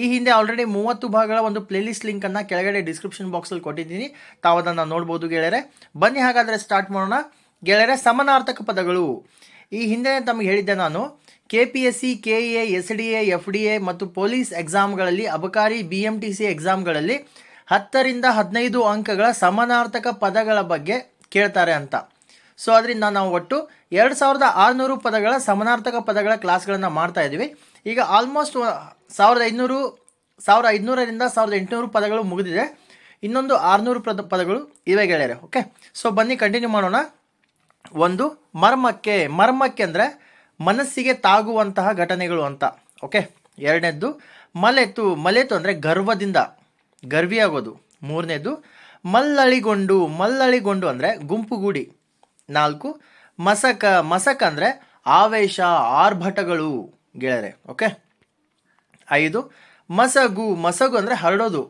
ಈ ಹಿಂದೆ ಆಲ್ರೆಡಿ ಮೂವತ್ತು ಭಾಗಗಳ ಒಂದು ಪ್ಲೇಲಿಸ್ಟ್ ಲಿಂಕನ್ನು ಕೆಳಗಡೆ ಡಿಸ್ಕ್ರಿಪ್ಷನ್ ಬಾಕ್ಸಲ್ಲಿ ಕೊಟ್ಟಿದ್ದೀನಿ. ತಾವು ಅದನ್ನು ನೋಡ್ಬೋದು ಗೆಳೆಯರೆ. ಬನ್ನಿ ಹಾಗಾದರೆ ಸ್ಟಾರ್ಟ್ ಮಾಡೋಣ. ಗೆಳೆಯರೆ, ಸಮಾನಾರ್ಥಕ ಪದಗಳು. ಈ ಹಿಂದೆ ತಮಗೆ ಹೇಳಿದ್ದೆ ನಾನು K P S C K A S D A F D A ಮತ್ತು ಪೊಲೀಸ್ ಎಕ್ಸಾಮ್ಗಳಲ್ಲಿ ಅಬಕಾರಿ ಬಿ ಎಂ ಟಿ ಸಿ ಎಕ್ಸಾಮ್ಗಳಲ್ಲಿ ಹತ್ತರಿಂದ ಹದಿನೈದು ಅಂಕಗಳ ಸಮಾನಾರ್ಥಕ ಪದಗಳ ಬಗ್ಗೆ ಕೇಳ್ತಾರೆ ಅಂತ. ಸೊ ಅದರಿಂದ ನಾವು ಒಟ್ಟು ಎರಡು ಸಾವಿರದ ಆರುನೂರು ಪದಗಳ ಸಮಾನಾರ್ಥಕ ಪದಗಳ ಕ್ಲಾಸ್ಗಳನ್ನು ಮಾಡ್ತಾ ಇದ್ದೀವಿ. ಈಗ ಆಲ್ಮೋಸ್ಟ್ ಸಾವಿರದ ಐನೂರು ಸಾವಿರದ ಐದುನೂರರಿಂದ ಸಾವಿರದ ಎಂಟುನೂರು ಪದಗಳು ಮುಗಿದಿದೆ. ಇನ್ನೊಂದು ಆರುನೂರು ಪದ ಪದಗಳು ಇವೆ ಗೆಳೆಯರೆ ಓಕೆ ಸೊ ಬನ್ನಿ ಕಂಟಿನ್ಯೂ ಮಾಡೋಣ. ಒಂದು, ಮರ್ಮಕ್ಕೆ ಮರ್ಮಕ್ಕೆ ಅಂದರೆ ಮನಸ್ಸಿಗೆ ತಾಗುವಂತಹ ಘಟನೆಗಳು ಅಂತ ಓಕೆ ಎರಡನೇದ್ದು, ಮಲೆತು ಮಲೆತು ಅಂದರೆ ಗರ್ವದಿಂದ, ಗರ್ವಿಯಾಗೋದು. ಮೂರನೇದು, ಮಲ್ಲಳಿಗೊಂಡು ಮಲ್ಲಳಿಗೊಂಡು ಅಂದರೆ ಗುಂಪುಗೂಡಿ. ನಾಲ್ಕು, ಮಸಕ ಮಸಕ ಅಂದರೆ ಆವೇಶ, ಆರ್ಭಟಗಳು. ಗೆಳೆಯರೆ ಓಕೆ ಐದು, ಮಸಗು ಮಸಗು ಅಂದರೆ ಹರಡೋದು.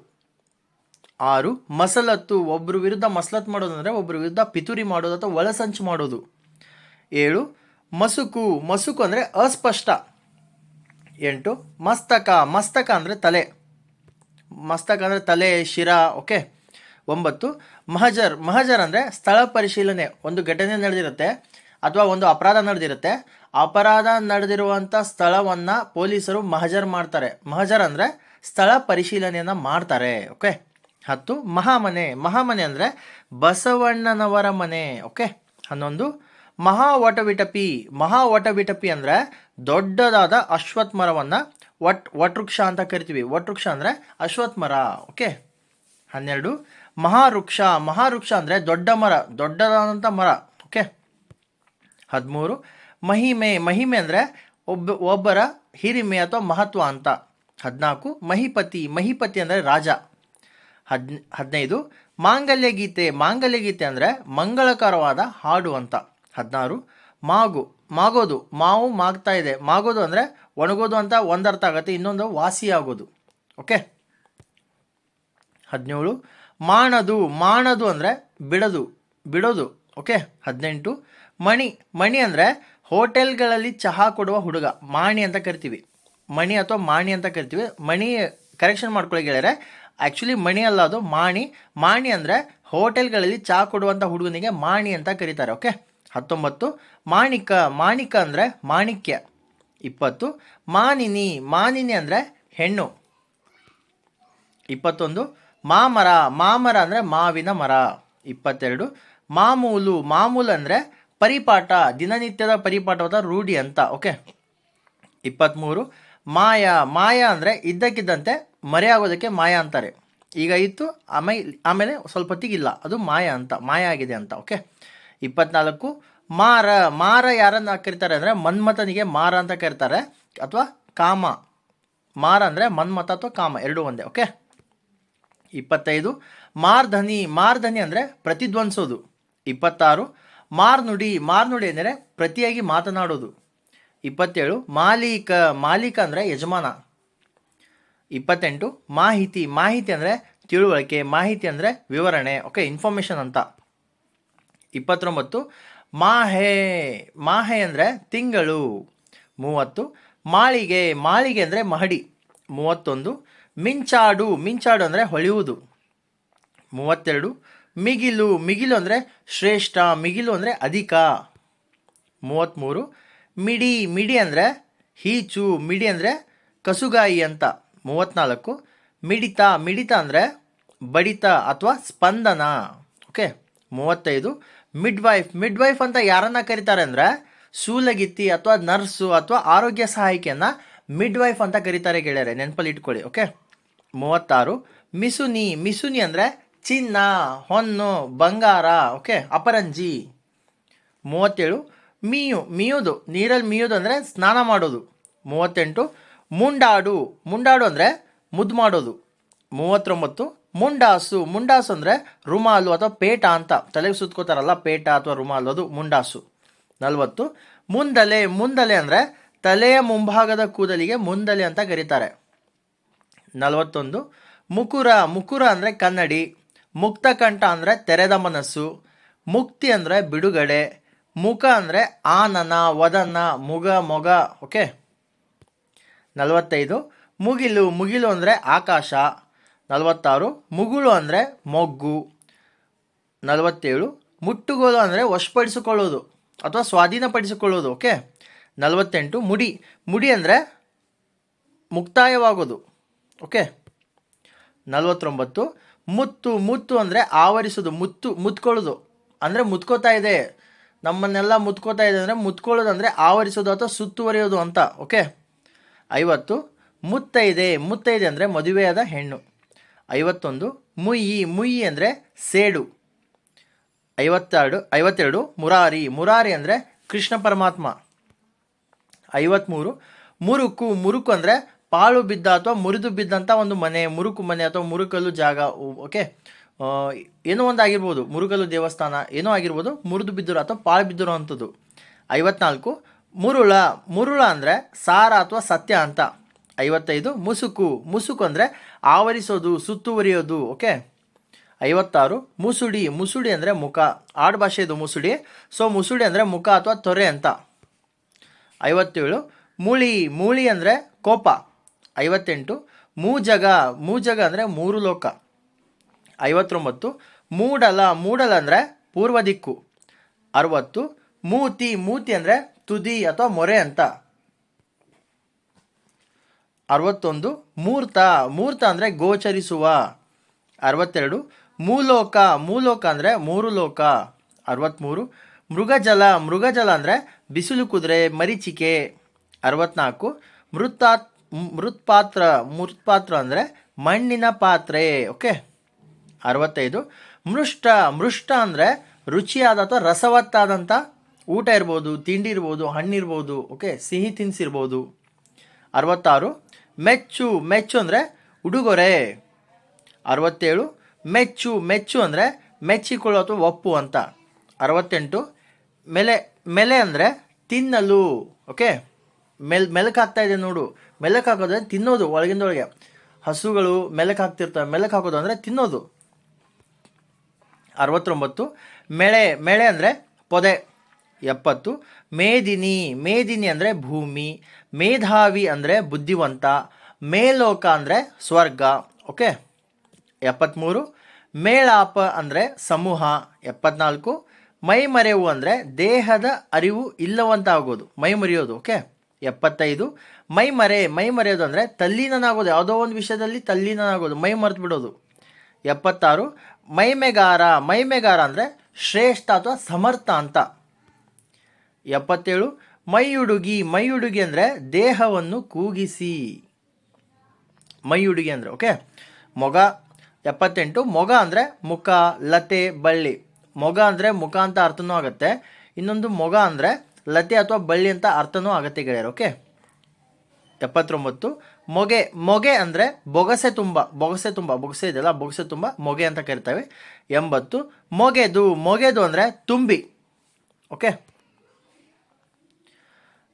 ಆರು, ಮಸಲತ್ತು ಒಬ್ಬರು ವಿರುದ್ಧ ಮಸಲತ್ತು ಮಾಡೋದು ಅಂದರೆ ಒಬ್ಬರ ವಿರುದ್ಧ ಪಿತೂರಿ ಮಾಡೋದು ಅಥವಾ ಒಳಸಂಚು ಮಾಡೋದು. ಏಳು, ಮಸುಕು ಮಸುಕು ಅಂದರೆ ಅಸ್ಪಷ್ಟ. ಎಂಟು, ಮಸ್ತಕ ಮಸ್ತಕ ಅಂದರೆ ತಲೆ. ಮಸ್ತಕ ಅಂದರೆ ತಲೆ, ಶಿರ ಓಕೆ ಒಂಬತ್ತು, ಮಹಜರ್ ಮಹಜರ್ ಅಂದರೆ ಸ್ಥಳ ಪರಿಶೀಲನೆ, ಒಂದು ಘಟನೆ ನಡೆದಿರುತ್ತೆ ಅಥವಾ ಒಂದು ಅಪರಾಧ ನಡೆದಿರುತ್ತೆ. ಅಪರಾಧ ನಡೆದಿರುವಂಥ ಸ್ಥಳವನ್ನು ಪೊಲೀಸರು ಮಹಜರ್ ಮಾಡ್ತಾರೆ. ಮಹಜರ್ ಅಂದರೆ ಸ್ಥಳ ಪರಿಶೀಲನೆಯನ್ನು ಮಾಡ್ತಾರೆ, ಓಕೆ? ಹತ್ತು, ಮಹಾಮನೆ. ಮಹಾಮನೆ ಅಂದರೆ ಬಸವಣ್ಣನವರ ಮನೆ, ಓಕೆ? ಹನ್ನೊಂದು, ಮಹಾವಟವಿಟಪಿ. ಮಹಾವಟವಿಟಪಿ ಮಹಾ ವಟವಿಟಪಿ ಅಂದರೆ ದೊಡ್ಡದಾದ ಅಶ್ವತ್ ಮರವನ್ನು ವಟ್ ವಟವೃಕ್ಷ ಅಂತ ಕರಿತೀವಿ. ವಟವೃಕ್ಷ ಅಂದರೆ ಅಶ್ವತ್ ಮರ ಓಕೆ? ಹನ್ನೆರಡು, ಮಹಾವೃಕ್ಷ. ಮಹಾವೃಕ್ಷ ಅಂದರೆ ದೊಡ್ಡ ಮರ ದೊಡ್ಡದಾದಂಥ ಮರ, ಓಕೆ? ಹದಿಮೂರು ಮಹಿಮೆ ಮಹಿಮೆ ಅಂದರೆ ಒಬ್ಬ, ಒಬ್ಬರ ಹಿರಿಮೆ ಅಥವಾ ಮಹತ್ವ ಅಂತ. ಹದಿನಾಲ್ಕು, ಮಹಿಪತಿ ಮಹಿಪತಿ ಅಂದರೆ ರಾಜ. ಹದ್, ಹದಿನೈದು, ಮಾಂಗಲ್ಯ ಗೀತೆ ಮಾಂಗಲ್ಯ ಗೀತೆ ಅಂದರೆ ಮಂಗಳಕರವಾದ ಹಾಡು ಅಂತ. ಹದಿನಾರು, ಮಾಗು, ಮಾಗೋದು, ಮಾವು ಮಾಗ್ತಾ ಇದೆ. ಮಾಗೋದು ಅಂದರೆ ಒಣಗೋದು ಅಂತ ಒಂದರ್ಥ ಆಗುತ್ತೆ, ಇನ್ನೊಂದು ವಾಸಿ ಆಗೋದು ಓಕೆ? ಹದಿನೇಳು ಮಾಡದು ಮಾಡದು ಅಂದರೆ ಬಿಡೋದು ಬಿಡೋದು. ಓಕೆ? ಹದಿನೆಂಟು, ಮಣಿ ಮಣಿ ಅಂದರೆ ಹೋಟೆಲ್ಗಳಲ್ಲಿ ಚಹಾ ಕೊಡುವ ಹುಡುಗ, ಮಾಣಿ ಅಂತ ಕರಿತೀವಿ. ಮಣಿ ಅಥವಾ ಮಾಣಿ ಅಂತ ಕರಿತೀವಿ. ಮಣಿ ಕರೆಕ್ಷನ್ ಮಾಡ್ಕೊಳ್ಳಿ ಗೆಳೆಯರೆ. ಆ್ಯಕ್ಚುಲಿ ಮಣಿ ಅಲ್ಲ ಅದು, ಮಾಣಿ. ಮಾಣಿ ಅಂದರೆ ಹೋಟೆಲ್ಗಳಲ್ಲಿ ಚಹಾ ಕೊಡುವಂಥ ಹುಡುಗನಿಗೆ ಮಾಣಿ ಅಂತ ಕರೀತಾರೆ ಓಕೆ ಹತ್ತೊಂಬತ್ತು. ಮಾಣಿಕ ಮಾಣಿಕ ಅಂದರೆ ಮಾಣಿಕ್ಯ. ಇಪ್ಪತ್ತು. ಮಾನಿನಿ ಮಾನಿನಿ ಅಂದರೆ ಹೆಣ್ಣು. ಇಪ್ಪತ್ತೊಂದು. ಮಾಮರ ಮಾಮರ ಅಂದರೆ ಮಾವಿನ ಮರ. ಇಪ್ಪತ್ತೆರಡು. ಮಾಮೂಲು ಮಾಮೂಲು ಅಂದರೆ ಪರಿಪಾಠ, ದಿನನಿತ್ಯದ ಪರಿಪಾಠವಾದ ರೂಢಿ ಅಂತ ಓಕೆ ಇಪ್ಪತ್ತ್ಮೂರು ಮಾಯಾ ಮಾಯಾ ಅಂದರೆ ಇದ್ದಕ್ಕಿದ್ದಂತೆ ಮರೆಯಾಗೋದಕ್ಕೆ ಮಾಯಾ ಅಂತಾರೆ. ಈಗ ಇತ್ತು ಆಮೇಲೆ ಆಮೇಲೆ ಸ್ವಲ್ಪ ಹೊತ್ತಿಗಿಲ್ಲ, ಅದು ಮಾಯಾ ಅಂತ, ಮಾಯ ಆಗಿದೆ ಅಂತ ಓಕೆ ಇಪ್ಪತ್ನಾಲ್ಕು, ಮಾರ ಮಾರ ಯಾರನ್ನ ಕರೀತಾರೆ ಅಂದರೆ ಮನ್ಮಥನಿಗೆ ಮಾರ ಅಂತ ಕರೀತಾರೆ, ಅಥವಾ ಕಾಮ. ಮಾರ ಅಂದರೆ ಮನ್ಮಥ ಅಥವಾ ಕಾಮ, ಎರಡೂ ಒಂದೇ ಓಕೆ ಇಪ್ಪತ್ತೈದು, ಮಾರ್ಧನಿ ಮಾರ್ಧನಿ ಅಂದರೆ ಪ್ರತಿಧ್ವನಿಸೋದು ಇಪ್ಪತ್ತಾರು ಮಾರ್ನುಡಿ ಮಾರ್ನುಡಿ ಅಂದರೆ ಪ್ರತಿಯಾಗಿ ಮಾತನಾಡೋದು. ಇಪ್ಪತ್ತೇಳು, ಮಾಲೀಕ ಮಾಲೀಕ ಅಂದರೆ ಯಜಮಾನ. ಇಪ್ಪತ್ತೆಂಟು, ಮಾಹಿತಿ ಮಾಹಿತಿ ಅಂದರೆ ತಿಳುವಳಿಕೆ, ಮಾಹಿತಿ ಅಂದರೆ ವಿವರಣೆ ಓಕೆ ಇನ್ಫಾರ್ಮೇಷನ್ ಅಂತ. ಇಪ್ಪತ್ತೊಂಬತ್ತು, ಮಾಹೆ ಮಾಹೆ ಅಂದರೆ ತಿಂಗಳು. ಮೂವತ್ತು, ಮಾಳಿಗೆ ಮಾಳಿಗೆ ಅಂದರೆ ಮಹಡಿ. ಮೂವತ್ತೊಂದು, ಮಿಂಚಾಡು ಮಿಂಚಾಡು ಅಂದರೆ ಹೊಳೆಯುವುದು. ಮೂವತ್ತೆರಡು ಮಿಗಿಲು ಮಿಗಿಲು ಅಂದರೆ ಶ್ರೇಷ್ಠ, ಮಿಗಿಲು ಅಂದರೆ ಅಧಿಕ. ಮೂವತ್ತ್ಮೂರು ಮಿಡಿ ಮಿಡಿ ಅಂದರೆ ಹೀಚು, ಮಿಡಿ ಅಂದರೆ ಕಸುಗಾಯಿ ಅಂತ. ಮೂವತ್ತ್ನಾಲ್ಕು ಮಿಡಿತ ಮಿಡಿತ ಅಂದರೆ ಬಡಿತ ಅಥವಾ ಸ್ಪಂದನ. ಓಕೆ, ಮೂವತ್ತೈದು ಮಿಡ್ ವೈಫ್ ಮಿಡ್ ವೈಫ್ ಅಂತ ಯಾರನ್ನ ಕರೀತಾರೆ ಅಂದರೆ ಸೂಲಗಿತ್ತಿ ಅಥವಾ ನರ್ಸು ಅಥವಾ ಆರೋಗ್ಯ ಸಹಾಯಕಿಯನ್ನು ಮಿಡ್ ವೈಫ್ ಅಂತ ಕರೀತಾರೆ ಗೆಳೆಯರೆ, ನೆನಪಲ್ಲಿ ಇಟ್ಕೊಳ್ಳಿ, ಓಕೆ? ಮೂವತ್ತಾರು, ಮಿಸುನಿ ಮಿಸುನಿ ಅಂದರೆ ಚಿನ್ನ, ಹೊನ್ನು, ಬಂಗಾರ ಓಕೆ ಅಪರಂಜಿ. ಮೂವತ್ತೇಳು, ಮೀಯು, ಮೀಯೋದು, ನೀರಲ್ಲಿ ಮೀಯೋದು ಅಂದರೆ ಸ್ನಾನ ಮಾಡೋದು. ಮೂವತ್ತೆಂಟು, ಮುಂಡಾಡು ಮುಂಡಾಡು ಅಂದರೆ ಮುದ್ದು ಮಾಡೋದು. ಮೂವತ್ತೊಂಬತ್ತು, ಮುಂಡಾಸು ಮುಂಡಾಸು ಅಂದರೆ ರುಮಾಲು ಅಥವಾ ಪೇಟ ಅಂತ. ತಲೆಗೆ ಸುತ್ಕೋತಾರಲ್ಲ, ಪೇಟ ಅಥವಾ ರುಮಾಲು, ಅದು ಮುಂಡಾಸು. ನಲವತ್ತು, ಮುಂದಲೆ ಮುಂದಲೆ ಅಂದರೆ ತಲೆಯ ಮುಂಭಾಗದ ಕೂದಲಿಗೆ ಮುಂದಲೆ ಅಂತ ಕರೀತಾರೆ. ನಲವತ್ತೊಂದು, ಮುಕುರ ಮುಕುರ ಅಂದರೆ ಕನ್ನಡಿ. ಮುಕ್ತಕಂಠ ಅಂದರೆ ತೆರೆದ ಮನಸ್ಸು, ಮುಕ್ತಿ ಅಂದರೆ ಬಿಡುಗಡೆ, ಮುಖ ಅಂದರೆ ಆನನ, ವದನ, ಮುಗ, ಮೊಗ, ಓಕೆ? ನಲವತ್ತೈದು, ಮುಗಿಲು ಮುಗಿಲು ಅಂದರೆ ಆಕಾಶ. ನಲವತ್ತಾರು, ಮುಗುಳು ಅಂದರೆ ಮೊಗ್ಗು. ನಲವತ್ತೇಳು, ಮುಟ್ಟುಗೋಲು ಅಂದರೆ ವಶಪಡಿಸಿಕೊಳ್ಳೋದು ಅಥವಾ ಸ್ವಾಧೀನಪಡಿಸಿಕೊಳ್ಳೋದು, ಓಕೆ? ನಲವತ್ತೆಂಟು, ಮುಡಿ. ಮುಡಿ ಅಂದರೆ ಮುಕ್ತಾಯವಾಗೋದು, ಓಕೆ? ನಲವತ್ತೊಂಬತ್ತು ಮುತ್ತು ಮುತ್ತು ಅಂದರೆ ಆವರಿಸೋದು, ಮುತ್ತು, ಮುತ್ಕೊಳ್ಳೋದು. ಅಂದರೆ ಮುತ್ಕೋತಾ ಇದೆ. ನಮ್ಮನ್ನೆಲ್ಲ ಮುತ್ಕೋತಾ ಇದೆ ಅಂದರೆ ಮುತ್ಕೊಳ್ಳೋದು ಅಂದರೆ ಆವರಿಸೋದು ಅಥವಾ ಸುತ್ತುವರಿಯೋದು ಅಂತ, ಓಕೆ? ಐವತ್ತು ಮುತ್ತೈದೆ ಮುತ್ತೈದೆ ಅಂದರೆ ಮದುವೆಯಾದ ಹೆಣ್ಣು. ಐವತ್ತೊಂದು ಮುಯ್ಯಿ ಮುಯ್ಯಿ ಅಂದರೆ ಸೇಡು. ಐವತ್ತೆರಡು ಐವತ್ತೆರಡು, ಮುರಾರಿ. ಮುರಾರಿ ಅಂದರೆ ಕೃಷ್ಣ ಪರಮಾತ್ಮ. ಐವತ್ತ್ಮೂರು ಮುರುಕು ಮುರುಕು ಅಂದರೆ ಪಾಳು ಬಿದ್ದ ಅಥವಾ ಮುರಿದು ಬಿದ್ದಂಥ ಒಂದು ಮನೆ, ಮುರುಕು ಮನೆ ಅಥವಾ ಮುರುಕಲ್ಲು ಜಾಗ ಓಕೆ ಏನೋ ಒಂದು ಆಗಿರ್ಬೋದು ಮುರುಕಲ್ಲು ದೇವಸ್ಥಾನ, ಏನೋ ಆಗಿರ್ಬೋದು, ಮುರಿದು ಬಿದ್ದಿರೋ ಅಥವಾ ಪಾಳು ಬಿದ್ದಿರೋ ಅಂಥದ್ದು. ಐವತ್ನಾಲ್ಕು, ಮುರುಳ ಮುರುಳ ಅಂದರೆ ಸಾರ ಅಥವಾ ಸತ್ಯ ಅಂತ. ಐವತ್ತೈದು, ಮುಸುಕು ಮುಸುಕು ಅಂದರೆ ಆವರಿಸೋದು, ಸುತ್ತುವರಿಯೋದು ಓಕೆ ಐವತ್ತಾರು, ಮುಸುಡಿ ಮುಸುಡಿ ಅಂದರೆ ಮುಖ, ಆಡು ಭಾಷೆದು ಮುಸುಡಿ ಸೊ ಮುಸುಡಿ ಅಂದರೆ ಮುಖ ಅಥವಾ ತೊರೆ ಅಂತ. ಐವತ್ತೇಳು, ಮೂಳಿ ಮೂಳಿ ಅಂದರೆ ಕೋಪ. ಐವತ್ತೆಂಟು, ಮೂಜಗ ಮೂಜಗ ಅಂದರೆ ಮೂರು ಲೋಕ. ಐವತ್ತೊಂಬತ್ತು, ಮೂಡಲ ಮೂಡಲ ಅಂದರೆ ಪೂರ್ವ ದಿಕ್ಕು. ಅರವತ್ತು, ಮೂತಿ ಮೂತಿ ಅಂದರೆ ತುದಿ ಅಥವಾ ಮೊರೆ ಅಂತ. ಅರವತ್ತೊಂದು, ಮೂರ್ತ ಮೂರ್ತ ಅಂದರೆ ಗೋಚರಿಸುವ. ಅರವತ್ತೆರಡು, ಮೂಲೋಕ ಮೂಲೋಕ ಅಂದರೆ ಮೂರು ಲೋಕ. ಅರವತ್ತ್ಮೂರು ಮೃಗಜಲ ಮೃಗಜಲ ಅಂದರೆ ಬಿಸಿಲು ಕುದುರೆ, ಮರೀಚಿಕೆ. ಅರವತ್ನಾಲ್ಕು, ಮೃತಾತ್ ಮೃತ್ಪಾತ್ರ ಮೃತ್ಪಾತ್ರ ಅಂದರೆ ಮಣ್ಣಿನ ಪಾತ್ರೆ, ಓಕೆ? ಅರವತ್ತೈದು. ಮೃಷ್ಟ ಮೃಷ್ಟ ಅಂದರೆ ರುಚಿಯಾದ ಅಥವಾ ರಸವತ್ತಾದಂಥ ಊಟ ಇರ್ಬೋದು, ತಿಂಡಿ ಇರ್ಬೋದು, ಹಣ್ಣಿರ್ಬೋದು, ಓಕೆ? ಸಿಹಿ ತಿನಿಸಿರ್ಬೋದು ಅರವತ್ತಾರು. ಮೆಚ್ಚು ಮೆಚ್ಚು ಅಂದರೆ ಉಡುಗೊರೆ. ಅರವತ್ತೇಳು. ಮೆಚ್ಚು ಮೆಚ್ಚು ಅಂದರೆ ಮೆಚ್ಚಿಕೊಳ್ಳೋ ಅಥವಾ ಒಪ್ಪು ಅಂತ. ಅರವತ್ತೆಂಟು. ಮೆಲೆ ಮೆಲೆ ಅಂದರೆ ತಿನ್ನಲು, ಓಕೆ? ಮೆಲ್ ಮೆಲಕ್ ಹಾಕ್ತಾ ಇದೆ ನೋಡು. ಮೆಲಕ್ ಹಾಕೋದ್ರೆ ತಿನ್ನೋದು ಒಳಗಿಂದೊಳಗೆ ಹಸುಗಳು ಮೆಲಕ್ ಹಾಕ್ತಿರ್ತವೆ ಮೆಲಕ್ ಹಾಕೋದು ಅಂದರೆ ತಿನ್ನೋದು. ಅರವತ್ತೊಂಬತ್ತು. ಮೆಳೆ ಮೆಳೆ ಅಂದರೆ ಪೊದೆ. ಎಪ್ಪತ್ತು. ಮೇದಿನಿ ಮೇದಿನಿ ಅಂದರೆ ಭೂಮಿ. ಮೇಧಾವಿ ಅಂದರೆ ಬುದ್ಧಿವಂತ. ಮೇಲೋಕ ಅಂದರೆ ಸ್ವರ್ಗ. ಓಕೆ? ಎಪ್ಪತ್ತ್ಮೂರು ಮೇಳಾಪ ಅಂದರೆ ಸಮೂಹ. ಎಪ್ಪತ್ನಾಲ್ಕು. ಮೈ ಮರೆವು ಅಂದರೆ ದೇಹದ ಅರಿವು ಇಲ್ಲವಂತಾಗೋದು. ಮೈ ಮರೆಯೋದು ಓಕೆ? ಎಪ್ಪತ್ತೈದು. ಮೈ ಮರೆ, ಮೈ ಮರೆಯೋದು ಅಂದರೆ ತಲ್ಲೀನನಾಗೋದು. ಯಾವುದೋ ಒಂದು ವಿಷಯದಲ್ಲಿ ತಲ್ಲೀನನಾಗೋದು. ಮೈ ಮರೆತು ಬಿಡೋದು. ಎಪ್ಪತ್ತಾರು. ಮೈಮೆಗಾರ ಮೈಮೆಗಾರ ಅಂದರೆ ಶ್ರೇಷ್ಠ ಅಥವಾ ಸಮರ್ಥ ಅಂತ. ಎಪ್ಪತ್ತೇಳು. ಮೈಯುಡುಗಿ ಮೈಯುಡುಗಿ ಅಂದರೆ ದೇಹವನ್ನು ಕೂಗಿಸಿ. ಮೈಯುಡುಗಿ ಅಂದರೆ, ಓಕೆ? ಮೊಗ. ಎಪ್ಪತ್ತೆಂಟು. ಮೊಗ ಅಂದರೆ ಮುಖ, ಲತೆ, ಬಳ್ಳಿ. ಮೊಗ ಅಂದರೆ ಮುಖ ಅಂತ ಅರ್ಥನೂ ಆಗುತ್ತೆ. ಇನ್ನೊಂದು ಮೊಗ ಅಂದರೆ ಲತೆ ಅಥವಾ ಬಳ್ಳಿ ಅಂತ ಅರ್ಥನೂ ಆಗತ್ತೆ ಗೆಳೆಯರು ಓಕೆ ಎಪ್ಪತ್ತೊಂಬತ್ತು. ಮೊಗೆ ಮೊಗೆ ಅಂದರೆ ಬೊಗಸೆ ತುಂಬ ಬೊಗಸೆ ತುಂಬ, ಬೊಗಸೆ ಇದೆಯಲ್ಲ, ಬೊಗಸೆ ತುಂಬ, ಮೊಗೆ ಅಂತ ಕರಿತೇವೆ. ಎಂಬತ್ತು. ಮೊಗೆದು ಮೊಗೆದು ಅಂದರೆ ತುಂಬಿ ಓಕೆ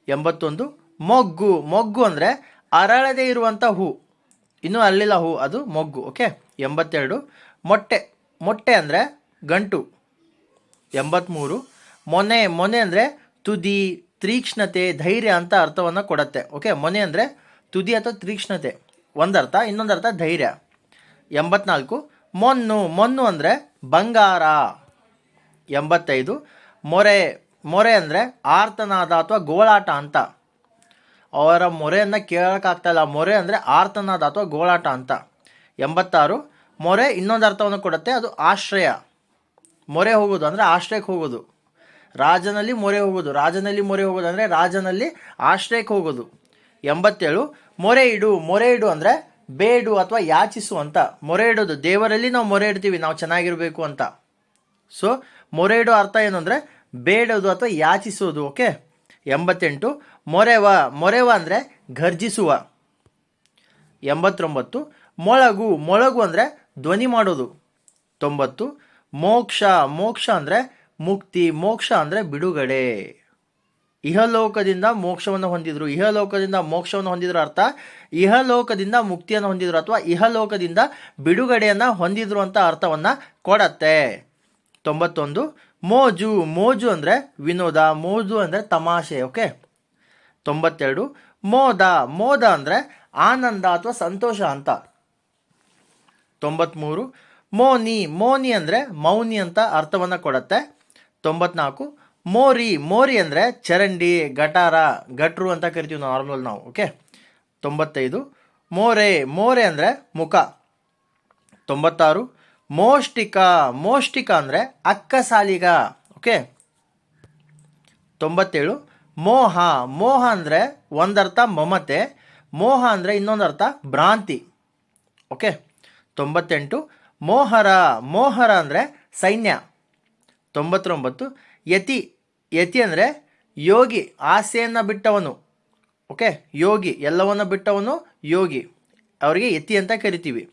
ಎಂಬತ್ತೊಂದು. ಮೊಗ್ಗು ಮೊಗ್ಗು ಅಂದರೆ ಅರಳದೇ ಇರುವಂಥ ಹೂ. ಇನ್ನೂ ಅಲ್ಲಿಲ್ಲ ಹೂ, ಅದು ಮೊಗ್ಗು ಓಕೆ ಎಂಬತ್ತೆರಡು. ಮೊಟ್ಟೆ ಮೊಟ್ಟೆ ಅಂದರೆ ಗಂಟು. ಎಂಬತ್ತ್ಮೂರು ಮೊನೆ ಮೊನೆ ಅಂದರೆ ತುದಿ ತೀಕ್ಷ್ಣತೆ, ಧೈರ್ಯ ಅಂತ ಅರ್ಥವನ್ನು ಕೊಡತ್ತೆ. ಓಕೆ ಮೊನೆ ಅಂದರೆ ತುದಿ ಅಥವಾ ತೀಕ್ಷ್ಣತೆ. ಒಂದರ್ಥ ಇನ್ನೊಂದು ಅರ್ಥ ಧೈರ್ಯ. ಎಂಬತ್ನಾಲ್ಕು ಮೊನ್ನು ಮೊನ್ನು ಅಂದರೆ ಬಂಗಾರ. ಎಂಬತ್ತೈದು, ಮೊರೆ. ಮೊರೆ ಅಂದರೆ ಆರ್ತನಾದ ಅಥವಾ ಗೋಳಾಟ ಅಂತ. ಅವರ ಮೊರೆಯನ್ನು ಕೇಳೋಕ್ಕಾಗ್ತಾಯಿಲ್ಲ ಮೊರೆ ಅಂದರೆ ಆರ್ತನಾದ ಅಥವಾ ಗೋಳಾಟ ಅಂತ. ಎಂಬತ್ತಾರು, ಮೊರೆ ಇನ್ನೊಂದು ಅರ್ಥವನ್ನು ಕೊಡುತ್ತೆ. ಅದು ಆಶ್ರಯ. ಮೊರೆ ಹೋಗೋದು ಅಂದರೆ ಆಶ್ರಯಕ್ಕೆ ಹೋಗೋದು. ರಾಜನಲ್ಲಿ ಮೊರೆ ಹೋಗೋದು. ರಾಜನಲ್ಲಿ ಮೊರೆ ಹೋಗೋದು ಅಂದರೆ ರಾಜನಲ್ಲಿ ಆಶ್ರಯಕ್ಕೆ ಹೋಗೋದು. ಎಂಬತ್ತೇಳು, ಮೊರೆ ಇಡು ಮೊರೆ ಇಡು ಅಂದರೆ ಬೇಡು ಅಥವಾ ಯಾಚಿಸು ಅಂತ. ಮೊರೆ ಇಡೋದು. ದೇವರಲ್ಲಿ ನಾವು ಮೊರೆ ಇಡ್ತೀವಿ, ನಾವು ಚೆನ್ನಾಗಿರಬೇಕು ಅಂತ. ಸೊ ಮೊರೆ ಇಡೋ ಅರ್ಥ ಏನು ಅಂದರೆ ಬೇಡೋದು ಅಥವಾ ಯಾಚಿಸೋದು ಓಕೆ ಎಂಬತ್ತೆಂಟು, ಮೊರೆವ ಮೊರೆವ ಅಂದರೆ ಘರ್ಜಿಸುವ. ಎಂಬತ್ತೊಂಬತ್ತು, ಮೊಳಗು ಮೊಳಗು ಅಂದರೆ ಧ್ವನಿ ಮಾಡೋದು. ತೊಂಬತ್ತು, ಮೋಕ್ಷ ಮೋಕ್ಷ ಅಂದರೆ ಮುಕ್ತಿ, ಮೋಕ್ಷ ಅಂದರೆ ಬಿಡುಗಡೆ. ಇಹಲೋಕದಿಂದ ಮೋಕ್ಷವನ್ನು ಹೊಂದಿದ್ರು. ಇಹಲೋಕದಿಂದ ಮೋಕ್ಷವನ್ನು ಹೊಂದಿದ್ರು ಅರ್ಥ, ಇಹಲೋಕದಿಂದ ಮುಕ್ತಿಯನ್ನು ಹೊಂದಿದ್ರು ಅಥವಾ ಇಹಲೋಕದಿಂದ ಬಿಡುಗಡೆಯನ್ನು ಹೊಂದಿದ್ರು ಅಂತ ಅರ್ಥವನ್ನು ಕೊಡತ್ತೆ. ತೊಂಬತ್ತೊಂದು, ಮೋಜು ಮೋಜು ಅಂದರೆ ವಿನೋದ, ಮೋಜು ಅಂದರೆ ತಮಾಷೆ, ಓಕೆ? ತೊಂಬತ್ತೆರಡು, ಮೋದ ಮೋದ ಅಂದರೆ ಆನಂದ ಅಥವಾ ಸಂತೋಷ ಅಂತ. ತೊಂಬತ್ತ್ಮೂರು ಮೋನಿ ಮೋನಿ ಅಂದರೆ ಮೌನಿ ಅಂತ ಅರ್ಥವನ್ನು ಕೊಡುತ್ತೆ. ತೊಂಬತ್ನಾಲ್ಕು. ಮೋರಿ ಮೋರಿ ಅಂದರೆ ಚರಂಡಿ, ಗಟಾರ, ಗಟ್ರು ಅಂತ ಕರಿತೀವಿ ನಾರ್ಮಲ್ ನಾವು ಓಕೆ ತೊಂಬತ್ತೈದು. ಮೋರೆ ಮೋರೆ ಅಂದರೆ ಮುಖ. ತೊಂಬತ್ತಾರು. ಮೋಷ್ಟಿಕ ಮೋಷ್ಟಿಕ ಅಂದರೆ ಅಕ್ಕಸಾಲಿಗ ಓಕೆ ತೊಂಬತ್ತೇಳು. ಮೋಹ ಮೋಹ ಅಂದರೆ ಒಂದರ್ಥ ಮಮತೆ. ಮೋಹ ಅಂದರೆ ಇನ್ನೊಂದು ಅರ್ಥ ಭ್ರಾಂತಿ ಓಕೆ ತೊಂಬತ್ತೆಂಟು. ಮೋಹರ ಮೋಹರ ಅಂದರೆ ಸೈನ್ಯ. ತೊಂಬತ್ತೊಂಬತ್ತು, ಯತಿ ಯತಿ ಅಂದರೆ ಯೋಗಿ, ಆಸೆಯನ್ನು ಬಿಟ್ಟವನು. ಓಕೆ ಯೋಗಿ, ಎಲ್ಲವನ್ನು ಬಿಟ್ಟವನು ಯೋಗಿ. ಅವರಿಗೆ ಯತಿ ಅಂತ ಕರಿತೀವಿ.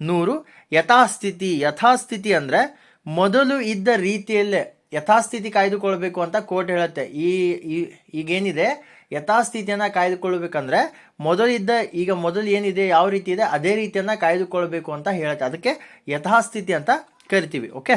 ನೂರು, ಯಥಾಸ್ಥಿತಿ. ಯಥಾಸ್ಥಿತಿ ಅಂದರೆ ಮೊದಲು ಇದ್ದ ರೀತಿಯಲ್ಲೇ ಯಥಾಸ್ಥಿತಿ ಕಾಯ್ದುಕೊಳ್ಬೇಕು ಅಂತ ಕೋರ್ಟ್ ಹೇಳುತ್ತೆ. ಈ ಈಗೇನಿದೆ? ಯಥಾಸ್ಥಿತಿಯನ್ನು ಕಾಯ್ದುಕೊಳ್ಬೇಕಂದ್ರೆ ಮೊದಲಿದ್ದ ಈಗ ಮೊದಲು ಏನಿದೆ, ಯಾವ ರೀತಿ ಇದೆ, ಅದೇ ರೀತಿಯನ್ನು ಕಾಯ್ದುಕೊಳ್ಬೇಕು ಅಂತ ಹೇಳುತ್ತೆ. ಅದಕ್ಕೆ ಯಥಾಸ್ಥಿತಿ ಅಂತ ಕರಿತೀವಿ. ಓಕೆ